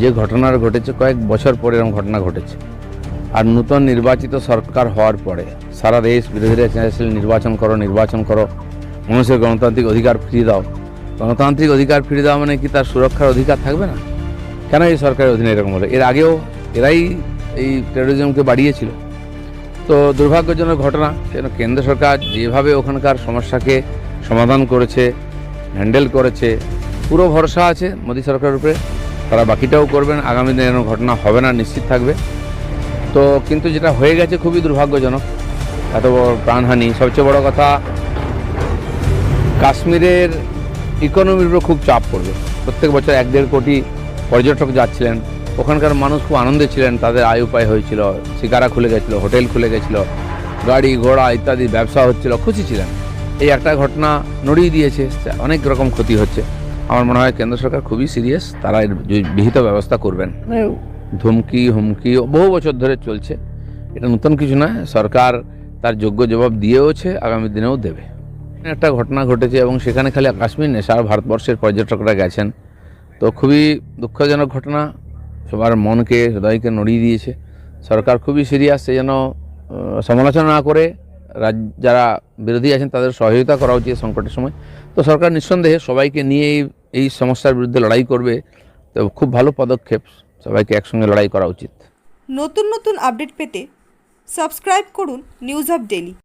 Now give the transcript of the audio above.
যে ঘটনার ঘটেছে, কয়েক বছর পরে এরকম ঘটনা ঘটেছে। আর নূতন নির্বাচিত সরকার হওয়ার পরে সারা দেশ বিরোধীরা চেয়েছিল নির্বাচন করো নির্বাচন করো, মানুষের গণতান্ত্রিক অধিকার ফিরিয়ে দাও। গণতান্ত্রিক অধিকার ফিরিয়ে দেওয়া মানে কি তার সুরক্ষার অধিকার থাকবে না? কেন এই সরকারের অধীনে এরকম হলো? এর আগেও এরাই এই টেরোরিজমকে বাড়িয়েছিল। তো দুর্ভাগ্যজনক ঘটনা, কেন কেন্দ্র সরকার যেভাবে ওখানকার সমস্যাকে সমাধান করেছে, হ্যান্ডেল করেছে, পুরো ভরসা আছে মোদী সরকারের উপরে। তারা বাকিটাও করবেন। আগামী দিনে ঘটনা হবে না, নিশ্চিত থাকবে। তো কিন্তু যেটা হয়ে গেছে খুবই দুর্ভাগ্যজনক। এত বড় প্রাণহানি। সবচেয়ে বড় কথা, কাশ্মীরের ইকোনমির উপর খুব চাপ পড়বে। প্রত্যেক বছর এক দেড় কোটি পর্যটক যাচ্ছিলেন। ওখানকার মানুষ খুব আনন্দে ছিলেন। তাদের আয় উপায় হয়েছিল শিকারা খুলে গেছিল, হোটেল খুলে গেছিল, গাড়ি, ঘোড়া ইত্যাদি ব্যবসা হচ্ছিল, খুশি ছিলেন। এই একটা ঘটনা নড়িয়ে দিয়েছে। অনেক রকম ক্ষতি হচ্ছে। আমার মনে হয় কেন্দ্র সরকার খুবই সিরিয়াস তারা এর বিহিত ব্যবস্থা করবেন। মানে ধমকি হুমকি বহু বছর ধরে চলছে। এটা নতুন কিছু নয় সরকার তার যোগ্য জবাব দিয়েওছে আগামী দিনেও দেবে। একটা ঘটনা ঘটেছে এবং সেখানে খালি কাশ্মীর নেই সারা ভারতবর্ষের পর্যটকরা গেছেন। তো খুবই দুঃখজনক ঘটনা সবার মনকে হৃদয়কে নড়িয়ে দিয়েছে। সরকার খুবই সিরিয়াস সে যেন সমালোচনা না করে রাজ যারা বিরোধী আছেন, তাদের সহযোগিতা করা উচিত সংকটের সময়। তো সরকার নিঃসন্দেহে সবাইকে নিয়ে এই এই সমস্যার বিরুদ্ধে লড়াই করবে। তো খুব ভালো পদক্ষেপ সবাইকে একসঙ্গে লড়াই করা উচিত। নতুন নতুন আপডেট পেতে সাবস্ক্রাইব করুন নিউজ অফ ডেলি